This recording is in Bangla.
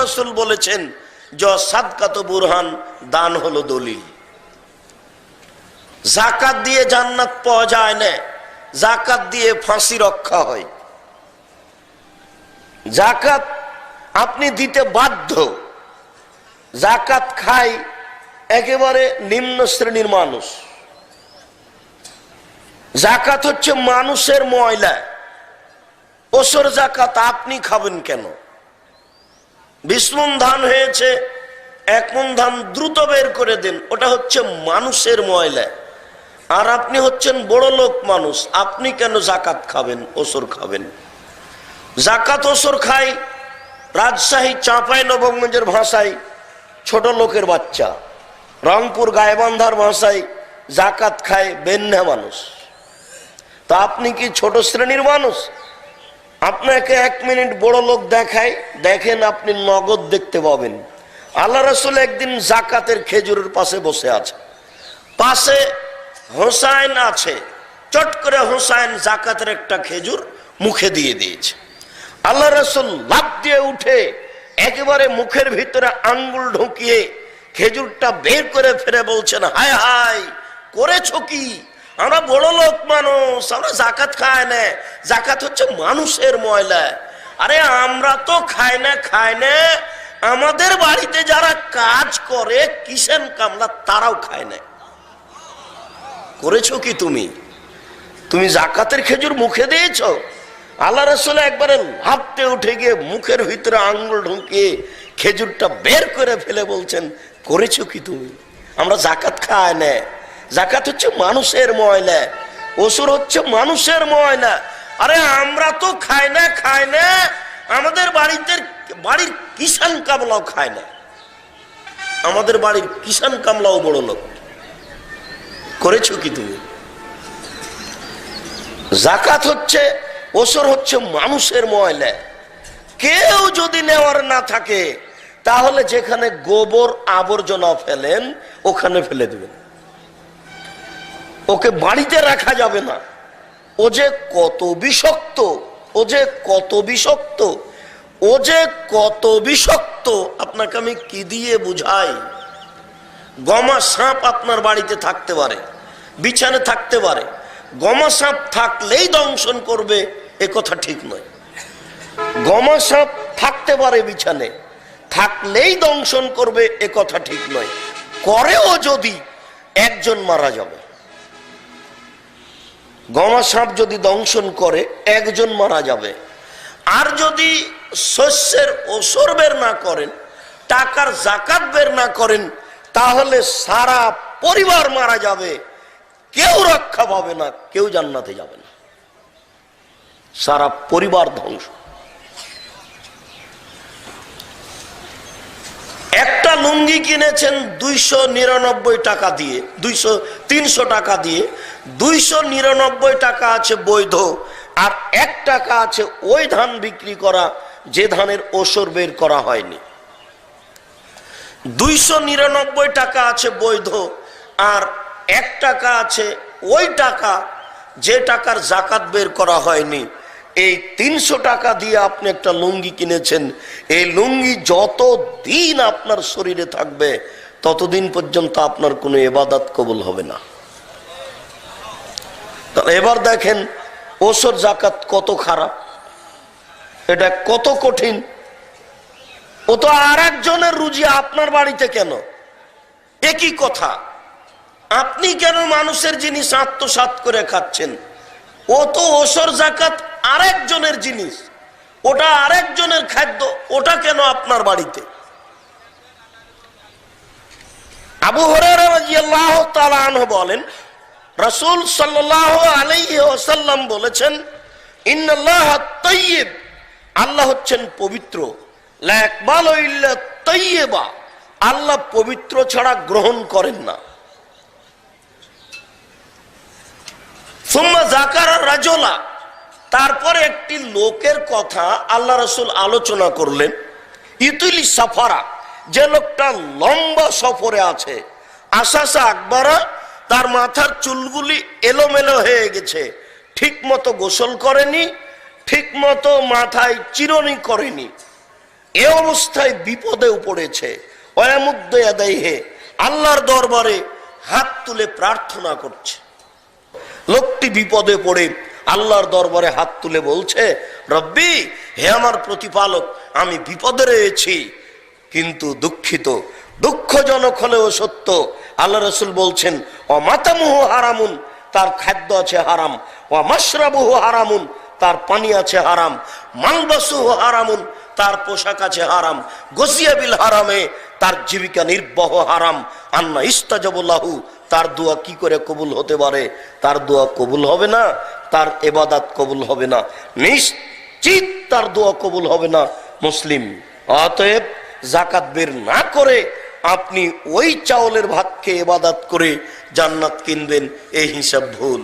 রসুল বলেছেন য সাদকাত বুরহান, দান হলো দলিল। জাকাত দিয়ে জান্নাত পাওয়া যায় না জাকাত দিয়ে ফাঁসি রক্ষা হয়। জাকাত আপনি দিতে বাধ্য জাকাত খাই একেবারে নিম্ন শ্রেণির মানুষ। জাকাত হচ্ছে মানুষের ময়লা, ওসর জাকাত আপনি খাবেন কেন? বিষ্ণুন ধান হয়েছে, এক মন ধান দ্রুত বের করে দেন। ওটা হচ্ছে মানুষের ময়লা। আর আপনি হচ্ছেন বড় লোক মানুষ, আপনি কেন জাকাত খাবেন, ওসর খাবেন? জাকাত, ওসর খাই, রাজশাহী, চাঁপাই, নবগঞ্জের ভাষায় ছোট লোকের বাচ্চা। রংপুর গায়েবান্ধার ভাষায় জাকাত খায় বেন্যা মানুষ। তা আপনি কি ছোট শ্রেণির মানুষ? আপনাকে এক মিনিট বড় লোক দেখায় দেখেন আপনি নগদ দেখতে পাবেন। আল্লাহ রসুল একদিন জাকাতের খেজুরের পাশে বসে আছে। পাশে হোসাইন আছে। চট করে হোসাইন জাকাতের একটা খেজুর মুখে দিয়ে দিয়েছে। আল্লাহ রসুল লাভ দিয়ে উঠে একেবারে মুখের ভিতরে আঙ্গুল ঢুকিয়ে খেজুরটা বের করে ফেরে বলছেন, হায় হায়, করেছ কি? আমরা বড় লোক মানুষ, আমরা জাকাত খায় না। জাকাত হচ্ছে মানুষের ময়লা। আরে আমরা তো খাই না খাই না। আমাদের বাড়িতে যারা কাজ করে কিষেন কামলা, তারাও খায় না। করেছ কি তুমি? তুমি জাকাতের খেজুর মুখে দিয়েছ? আল্লাহ রসুল একবারে হাঁপতে উঠে গিয়ে মুখের ভিতরে আঙ্গুল ঢুকিয়ে খেজুরটা বের করে ফেলে বলছেন, করেছ কি তুমি? আমরা জাকাত খায় না। জাকাত হচ্ছে মানুষের ময়লা অসুর হচ্ছে মানুষের ময়লা। আরে আমরা তো খাই না খাই না, আমাদের বাড়িতে বাড়ির কিষান কামলাও খায় না। আমাদের বাড়ির কিষান কামলাও বড় লোক। করেছ কি তুমি? জাকাত হচ্ছে ওসর হচ্ছে মানুষের ময়লা। কেউ যদি নেওয়ার না থাকে, তাহলে যেখানে গোবর আবর্জনা ফেলেন, ওখানে ফেলে দেবেন। ওকে বাড়িতে রাখা যাবে না। ও যে কত বিষক্ত, ও যে কত বিষক্ত, ও যে কত বিষক্ত, আপনাকে আমি কি দিয়ে বুঝাই? গমা সাপ আপনার বাড়িতে থাকতে পারে, বিছানে থাকতে পারে। গমা সাপ থাকলেই দংশন করবে, এ কথা ঠিক নয়। গমা সাপ থাকতে পারে বিছানে, থাকলেই দংশন করবে, এ কথা ঠিক নয়। করেও যদি একজন মারা যাবে গমা সাপ যদি দংশন করে, একজন মারা যাবে। আর যদি শস্যের ওসর বের না করেন, টাকার জাকাত বের না করেন, তাহলে সারা পরিবার মারা যাবে। কেউ রক্ষা পাবে না, কেউ জান্নাতে যাবে না। সারা পরিবার ধ্বংস। একটা লুঙ্গি কিনেছেন দুইশো নিরানব্বই টাকা দিয়ে, দুইশো, তিনশো টাকা দিয়ে দুইশো নিরানব্বই টাকা আছে বৈধ, আর এক টাকা আছে ওই ধান বিক্রি করা, যে ধানের ওসর বের করা হয়নি। দুইশো নিরানব্বই টাকা আছে বৈধ, আর এক টাকা আছে ওই টাকা, যে টাকার জাকাত বের করা হয়নি। এই তিনশো টাকা দিয়ে আপনি একটা লুঙ্গি কিনেছেন। এই লুঙ্গি যত দিন আপনার শরীরে থাকবে, ততদিন পর্যন্ত আপনার কোনো এবাদাত কবুল হবে না। এবার দেখেন ওসর জাকাত কত খারাপ। এটা কত কঠিন। ও তো আর একজনের রুজি আপনার বাড়িতে কেন? একই কথা। আপনি কেন মানুষের জিনিস আত্মসাত করে খাচ্ছেন? ও তো ওসর জাকাত আরেকজনের জিনিস। ওটা আরেকজনের খাদ্য, ওটা কেন আপনার বাড়িতে? আবু হরাহ বলেন রসুল সাল্লাহ আলাইহি বলেছেন, ইন্নাল্লাহ তৈয়ব আল্লাহ হচ্ছেন পবিত্র। আল্লাহ পবিত্র ছাড়া গ্রহণ করেন না। রাজলা। তারপরে একটি লোকের কথা আল্লাহ রসুল আলোচনা করলেন, ইতুলি সাফারা। যে লোকটা লম্বা সফরে আছে আশাসা আকবরা তার মাথার চুলগুলি এলোমেলো হয়ে গেছে। ঠিক মতো গোসল করেনি, ঠিক মতো মাথায় চিরনি করেনি। এ অবস্থায় বিপদেও পড়েছে। অয়ামুদ্দ আল্লাহর দরবারে হাত তুলে প্রার্থনা করছে। লোকটি বিপদে পড়ে আল্লাহর দরবারে হাত তুলে বলছে, রব্বি, হে আমার প্রতিপালক, আমি বিপদে রয়েছি, কিন্তু দুঃখিত। দুঃখজনক হলেও সত্য। আল্লাহ রসুল বলছেন হারামুন, তার খাদ্য আছে হারাম। ও মাসরাবুহু হারামুন, তার পানি আছে হারাম। মালবাসুহ হারামুন, তার পোশাক আছে হারাম। গসিয়াবিল হারামে, তার জীবিকা নির্বাহ হারাম। আন্না ইস্তাজাবুল্লাহু, তার দোয়া কি করে কবুল হতে পারে? তার দোয়া কবুল হবে না, তার এবাদাত কবুল হবে না। নিশ্চিত তার দোয়া কবুল হবে না। মুসলিম, অতএব জাকাত বের না করে আপনি ওই চাউলের খেয়ে এবাদাত করে জান্নাত কিনবেন এই হিসাব ভুল।